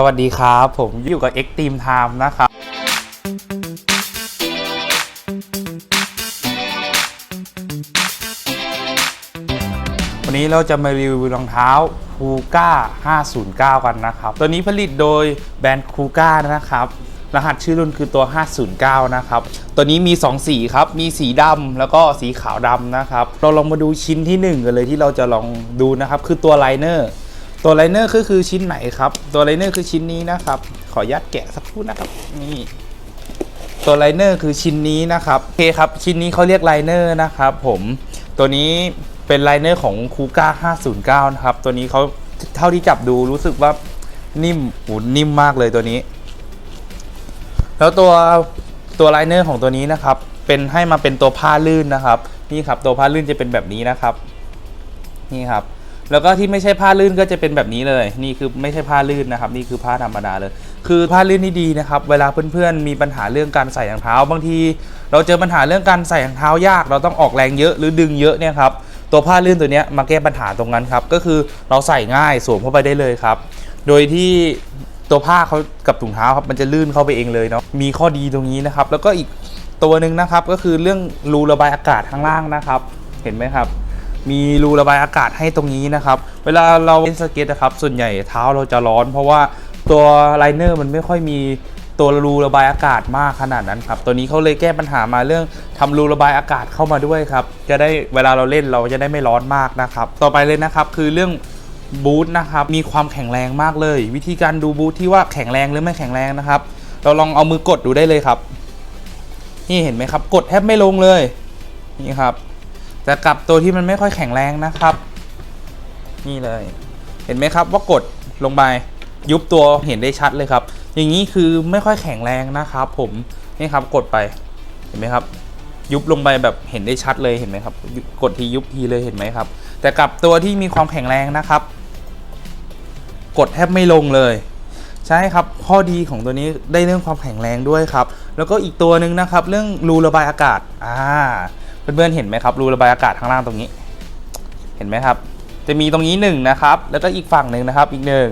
สวัสดีครับ ผมอยู่กับ X Team Time นะครับวันนี้เราจะมารีวิวรองเท้าคูก้า509 กันนะครับ ตัวนี้ผลิตโดยแบรนด์คูก้านะครับ รหัสชื่อรุ่นคือตัว 509 นะครับ ตัวนี้มี 2 สีครับ มีสีดำแล้วก็สีขาวดำนะครับ เราลองมาดูชิ้นที่ 1 กันเลยที่เราจะลองดูนะครับ คือตัวไลเนอร์ ตัวไลเนอร์ก็คือชิ้นไหนครับ ตัวไลเนอร์คือชิ้นนี้นะครับ ขออนุญาตแกะสักครู่นะครับ นี่ ตัวไลเนอร์คือชิ้นนี้นะครับโอเคครับ ชิ้นนี้เขาเรียกไลเนอร์นะครับผม ตัวนี้เป็นไลเนอร์ของคูก้า509 นะครับ ตัวนี้เขาเท่าที่จับดูรู้สึกว่านิ่มหูนิ่มมากเลยตัวนี้ แล้วตัวตัวไลเนอร์ของตัวนี้นะครับ เป็นให้มาเป็นตัวผ้าลื่นนะครับ นี่ครับ ตัวผ้าลื่นจะเป็นแบบนี้นะครับ นี่ครับ แล้วก็ที่ไม่ใช่ผ้าลื่นก็จะเป็นแบบนี้เลย นี่คือไม่ใช่ผ้าลื่นนะครับ นี่คือผ้าธรรมดาเลย คือผ้าลื่นที่ดีนะครับ เวลาเพื่อนๆมีปัญหาเรื่องการใส่รองเท้า บางที เราเจอปัญหาเรื่องการใส่รองเท้ายาก เราต้องออกแรงเยอะหรือดึงเยอะเนี่ยครับ ตัวผ้าลื่นตัวนี้มาแก้ปัญหาตรงนั้นครับ ก็คือเราใส่ง่ายสวมเข้าไปได้เลยครับ โดยที่ตัวผ้าเขากับถุงเท้าครับมันจะลื่นเข้าไปเองเลยเนาะ มีข้อดีตรงนี้นะครับ แล้วก็อีกตัวหนึ่งนะครับก็คือเรื่องรูระบายอากาศข้างล่างนะครับ เห็นไหมครับ มีรูระบายอากาศให้ตรงนี้นะครับ เวลาเราเล่นสเก็ตนะครับ ส่วนใหญ่เท้าเราจะร้อน เพราะว่าตัวไลเนอร์มันไม่ค่อยมีตัวรูระบายอากาศมากขนาดนั้นครับ ตัวนี้เขาเลยแก้ปัญหามาเรื่องทำรูระบายอากาศเข้ามาด้วยครับ จะได้เวลาเราเล่นเราจะได้ไม่ร้อนมากนะครับ ต่อไปเลยนะครับคือเรื่องบูทนะครับ มีความแข็งแรงมากเลย วิธีการดูบูทที่ว่าแข็งแรงหรือไม่แข็งแรงนะครับ เราลองเอามือกดดูได้เลยครับ นี่เห็นไหมครับ กดแทบไม่ลงเลย นี่ครับ แต่กับตัวที่มันไม่ค่อยแข็งแรงนะครับ นี่เลย เห็นไหมครับว่ากดลงไปยุบตัวเห็นได้ชัดเลยครับ อย่างนี้คือไม่ค่อยแข็งแรงนะครับ ผมนี่ครับกดไปเห็นไหมครับ ยุบลงไปแบบเห็นได้ชัดเลยเห็นไหมครับ กดทียุบทีเลยเห็นไหมครับ แต่กับตัวที่มีความแข็งแรงนะครับ กดแทบไม่ลงเลยใช่ครับ ข้อดีของตัวนี้ได้เรื่องความแข็งแรงด้วยครับ แล้วก็อีกตัวหนึ่งนะครับ เรื่องรูระบายอากาศ อ่า เพื่อนๆเห็นไหมครับรูระบายอากาศข้างล่างตรงนี้ เห็นไหมครับ จะมีตรงนี้หนึ่งนะครับแล้วก็อีกฝั่งหนึ่งนะครับอีกหนึ่ง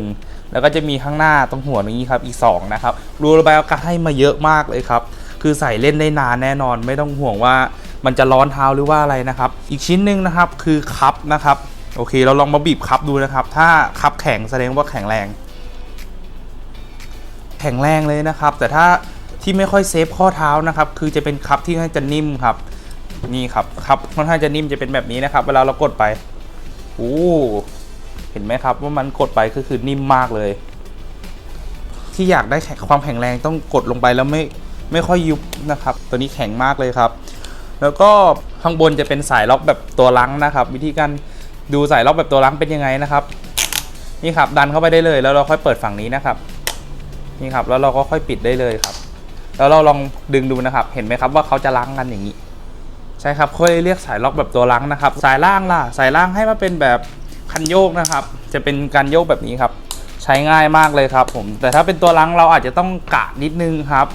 แล้วก็จะมีข้างหน้าตรงหัวตรงนี้ครับอีกสองนะครับรูระบายอากาศให้มาเยอะมากเลยครับคือใส่เล่นได้นานแน่นอน ไม่ต้องห่วงว่ามันจะร้อนเท้าหรือว่าอะไรนะครับ อีกชิ้นหนึ่งนะครับคือคัพนะครับโอเค เราลองมาบีบคัพดูนะครับ ถ้าคัพแข็งแสดงว่าแข็งแรง แข็งแรงเลยนะครับ แต่ถ้าที่ไม่ค่อยเซฟข้อเท้านะครับ คือจะเป็นคัพที่ค่อนข้าจะนิ่มครับ นี่ครับครับค่อนข้างจะนิ่มจะเป็นแบบนี้นะครับ เวลาเรากดไปโอ้เห็นไหมครับว่ามันกดไปก็คือนิ่มมากเลย ที่อยากได้แข็งความแข็งแรงต้องกดลงไปแล้วไม่ไม่ค่อยยุบนะครับ ตัวนี้แข็งมากเลยครับ แล้วก็ข้างบนจะเป็นสายล็อกแบบตัวลังนะครับ วิธีการดูสายล็อกแบบตัวลังเป็นยังไงนะครับ นี่ครับดันเข้าไปได้เลยแล้วเราค่อยเปิดฝั่งนี้นะครับนี่ครับแล้วเราก็ค่อยปิดได้เลยครับ แล้วเราลองดึงดูนะครับ เห็นไหมครับว่าเขาจะล้างกันอย่างนี้ ใช่ครับเขาเลยเรียกสายล็อกแบบตัวลังนะครับ สายล่างล่ะ สายล่างให้มาเป็นแบบคันโยกนะครับ จะเป็นการโยกแบบนี้ครับ ใช้ง่ายมากเลยครับผม แต่ถ้าเป็นตัวลังเราอาจจะต้องกะนิดนึงครับ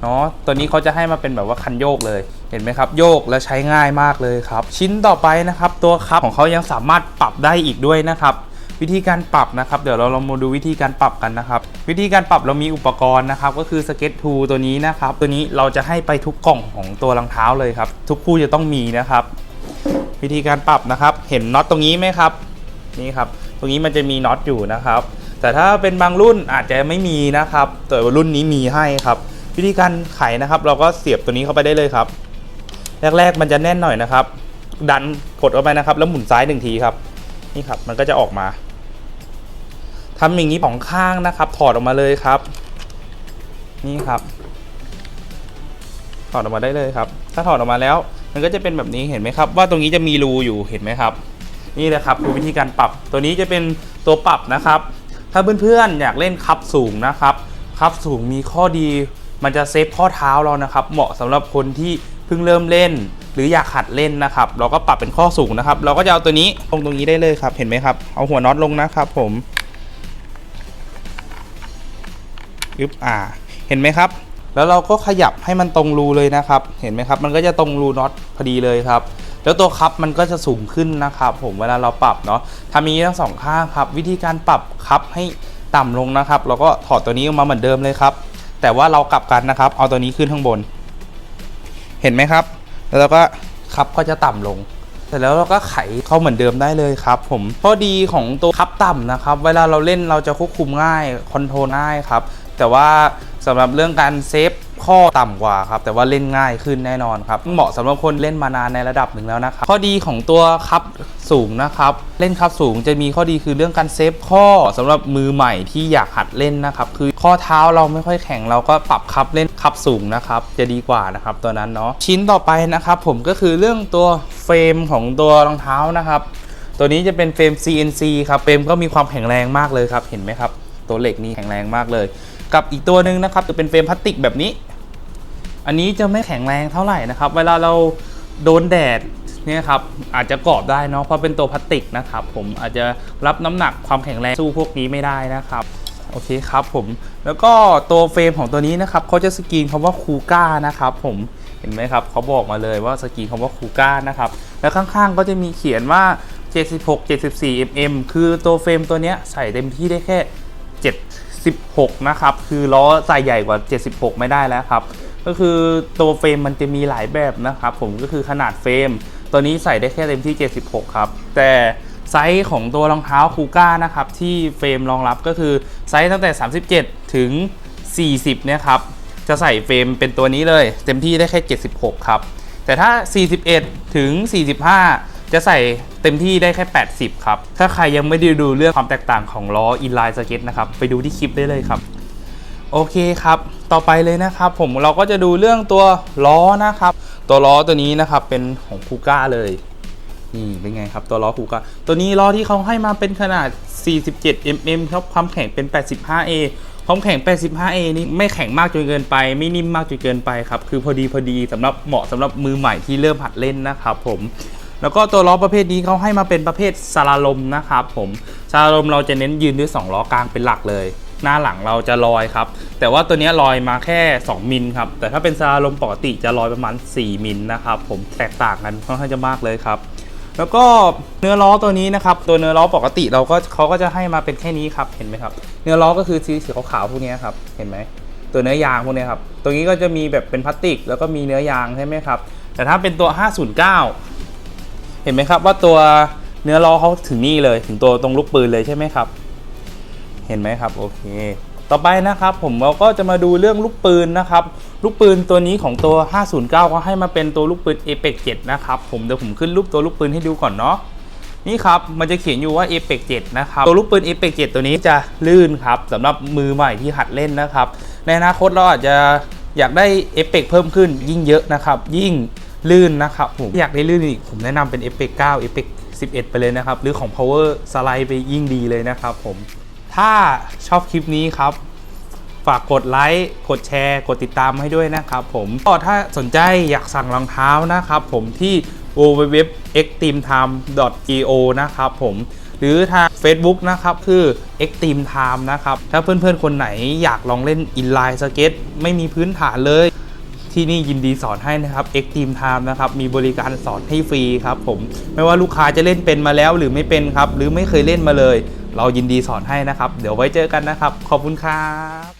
เนาะตัวนี้เขาจะให้มาเป็นแบบว่าคันโยกเลย เห็นไหมครับ โยกและใช้ง่ายมากเลยครับ ชิ้นต่อไปนะครับ ตัวคับของเขายังสามารถปรับได้อีกด้วยนะครับ วิธีการปรับนะครับ เดี๋ยวเราลองมาดูวิธีการปรับกันนะครับ วิธีการปรับเรามีอุปกรณ์นะครับ ก็คือสเก็ตทูตัวนี้นะครับ ตัวนี้เราจะให้ไปทุกกล่องของตัวรองเท้าเลยครับ ทุกคู่จะต้องมีนะครับ วิธีการปรับนะครับ เห็นน็อตตรงนี้ไหมครับ นี่ครับ ตรงนี้มันจะมีน็อตอยู่นะครับ แต่ถ้าเป็นบางรุ่นอาจจะไม่มีนะครับ แต่ว่ารุ่นนี้มีให้ครับ วิธีการไขนะครับ เราก็เสียบตัวนี้เข้าไปได้เลยครับ แรกๆมันจะแน่นหน่อยนะครับ ดันกดเข้าไปนะครับ แล้วหมุนซ้ายหนึ่งทีครับ นี่ครับ มันก็จะออกมา ทำอย่างนี้สองข้างนะครับ ถอดออกมาเลยครับ นี่ครับ ถอดออกมาได้เลยครับ ถ้าถอดออกมาแล้ว มันก็จะเป็นแบบนี้เห็นไหมครับ ว่าตรงนี้จะมีรูอยู่เห็นไหมครับ นี่แหละครับคือวิธีการปรับ ตัวนี้จะเป็นตัวปรับนะครับ ถ้าเพื่อนๆอยากเล่นคับสูงนะครับคับสูงมีข้อดี มันจะเซฟข้อเท้าเรานะครับ เหมาะสำหรับคนที่เพิ่งเริ่มเล่น หรืออยากหัดเล่นนะครับ เราก็ปรับเป็นข้อสูงนะครับ เราก็จะเอาตัวนี้ลงตรงนี้ได้เลยครับ เห็นไหมครับ เอาหัวน็อตลงนะครับผมึบอ่า เห็นไหมครับ แล้วเราก็ขยับให้มันตรงรูเลยนะครับ เห็นไหมครับ มันก็จะตรงรูน็อตพอดีเลยครับ แล้วตัวคัพมันก็จะสูงขึ้นนะครับผมเวลาเราปรับเนาะทำอย่างนี้ทั้งสองข้างครับ วิธีการปรับคัพให้ต่ำลงนะครับ เราก็ถอดตัวนี้ออกมาเหมือนเดิมเลยครับ แต่ว่าเรากลับกันนะครับ เอาตัวนี้ขึ้นข้างบน เห็นไหมครับ แล้วเราก็คับก็จะต่ำลงเสร็จแล้วเราก็ไขเข้าเหมือนเดิมได้เลยครับ ผมข้อดีของตัวคับต่ำนะครับ เวลาเราเล่นเราจะควบคุมง่ายคอนโทรลง่ายครับ แต่ว่าสำหรับเรื่องการเซฟข้อต่ำกว่าครับ แต่ว่าเล่นง่ายขึ้นแน่นอนครับ เหมาะสำหรับคนเล่นมานานในระดับหนึ่งแล้วนะครับ ข้อดีของตัวคับสูงนะครับ เล่นคับสูงจะมีข้อดีคือเรื่องการเซฟข้อสำหรับมือใหม่ที่อยากหัดเล่นนะครับ คือข้อเท้าเราไม่ค่อยแข็งเราก็ปรับคับเล่นคับสูงนะครับ จะดีกว่านะครับตัวนั้นเนาะชิ้นต่อไปนะครับ ผมก็คือเรื่องตัวเฟรมของตัวรองเท้านะครับ ตัวนี้จะเป็นเฟรม CNC ครับเฟรมก็มีความแข็งแรงมากเลยครับเห็นไหมครับ ตัวเหล็กนี่แข็งแรงมากเลย กับอีกตัวหนึ่งนะครับจะเป็นเฟรมพลาสติกแบบนี้ อันนี้จะไม่แข็งแรงเท่าไหร่นะครับ เวลาเราโดนแดดเนี่ยครับอาจจะกรอบได้เนาะเพราะเป็นตัวพลาสติกนะครับผมอาจจะรับน้ำหนักความแข็งแรงสู้พวกนี้ไม่ได้นะครับโอเคครับผมแล้วก็ตัวเฟรมของตัวนี้นะครับเขาจะสกรีนคำว่าคูก้านะครับผมเห็นไหมครับเขาบอกมาเลยว่าสกรีนคำว่าคูก้านะครับแล้วข้างๆก็จะมีเขียนว่า 76 74 mm คือตัวเฟรมตัวนี้ใส่เต็มที่ได้แค่ 76 นะครับ คือล้อใส่ใหญ่กว่า 76 ไม่ได้แล้วครับ ก็คือตัวเฟรมมันจะมีหลายแบบนะครับผมก็คือขนาดเฟรม ตัวนี้ใส่ได้แค่เต็มที่ 76 ครับ แต่ไซส์ของตัวรองเท้าคูก้านะครับที่เฟรมรองรับก็คือไซส์ตั้งแต่ 37 ถึง 40 เนี่ยครับ จะใส่เฟรมเป็นตัวนี้เลย เต็มที่ได้แค่ 76 ครับ แต่ถ้า 41 ถึง 45 จะใส่ เต็มที่ได้แค่ 80 ครับ ถ้าใครยังไม่ได้ดูเรื่องความแตกต่างของล้อ inline skate นะครับ ไปดูที่คลิปได้เลยครับ โอเคครับ ต่อไปเลยนะครับผมเราก็จะดูเรื่องตัวล้อนะครับ ตัวล้อตัวนี้นะครับเป็นของคูก้าเลยนี่เป็นไงครับตัวล้อคูก้าตัวนี้ล้อที่เขาให้มาเป็นขนาด 47 mm ครับความแข็งเป็น 85A ความแข็ง 85A นี่ไม่แข็งมากจนเกินไป ไม่นิ่มมากจนเกินไปครับ คือพอดีพอดีสำหรับเหมาะสำหรับมือใหม่ที่เริ่มหัดเล่นนะครับผม แล้วก็ตัวล้อประเภทนี้เขาให้มาเป็นประเภทซาลาลมนะครับผมซาลาลมเราจะเน้นยืนด้วย 2 ล้อกลางเป็นหลักเลย หน้าหลังเราจะลอยครับ แต่ว่าตัวนี้ลอยมาแค่ 2มิลครับ แต่ถ้าเป็นซาลาลมปกติจะลอยประมาณ 4มิลนะครับผมแตกต่างกันค่อนข้างจะมากเลยครับแล้วก็เนื้อล้อตัวนี้นะครับ ตัวเนื้อล้อปกติเราก็เขาก็จะให้มาเป็นแค่นี้ครับเห็นไหมครับ เนื้อล้อก็คือสีสีขาวๆพวกนี้ครับเห็นไหมตัวเนื้อยางพวกนี้ครับ ตรงนี้ก็จะมีแบบเป็นพลาสติก แล้วก็มีเนื้อยางใช่ไหมครับ แต่ถ้าเป็นตัว 509 เห็นไหมครับว่าตัวเนื้อล้อเขาถึงนี่เลย ถึงตัวตรงลูกปืนเลยใช่ไหมครับ เห็นไหมครับโอเค ต่อไปนะครับ ผมเราก็จะมาดูเรื่องลูกปืนนะครับ ลูกปืนตัวนี้ของตัว 509ก็ให้มาเป็นตัวลูกปืน Apex 7นะครับผมเดี๋ยวผมขึ้นรูปตัวลูกปืนให้ดูก่อนเนาะนี่ครับมันจะเขียนอยู่ว่า Apex 7นะครับตัวลูกปืน Apex 7 ตัวนี้จะลื่นครับสำหรับมือใหม่ที่หัดเล่นนะครับ ในอนาคตเราอาจจะอยากได้ Apex เพิ่มขึ้นยิ่งเยอะนะครับ ยิ่ง ลื่นนะครับผมอยากได้ลื่นอีกผมแนะนำเป็น Apex 9 Apex 11 ไปเลยนะครับ หรือของ Power Slide ไปยิ่งดีเลยนะครับผมถ้าชอบคลิปนี้ครับ ฝากกดไลค์กดแชร์ กดติดตามให้ด้วยนะครับผมก็ถ้าสนใจอยากสั่งรองเท้านะครับผมที่ www.extremetime.go นะครับผมหรือทาง Facebook นะครับ คือ Extreme Time นะครับ ถ้าเพื่อนๆ คนไหนอยากลองเล่น inline skate ไม่มีพื้นฐานเลย ที่นี่ยินดีสอนให้นะครับ Extreme Time นะครับมีบริการสอนให้ฟรีครับผมไม่ว่าลูกค้าจะเล่นเป็นมาแล้วหรือไม่เป็นครับ หรือไม่เคยเล่นมาเลย เรายินดีสอนให้นะครับ เดี๋ยวไว้เจอกันนะครับ ขอบคุณครับ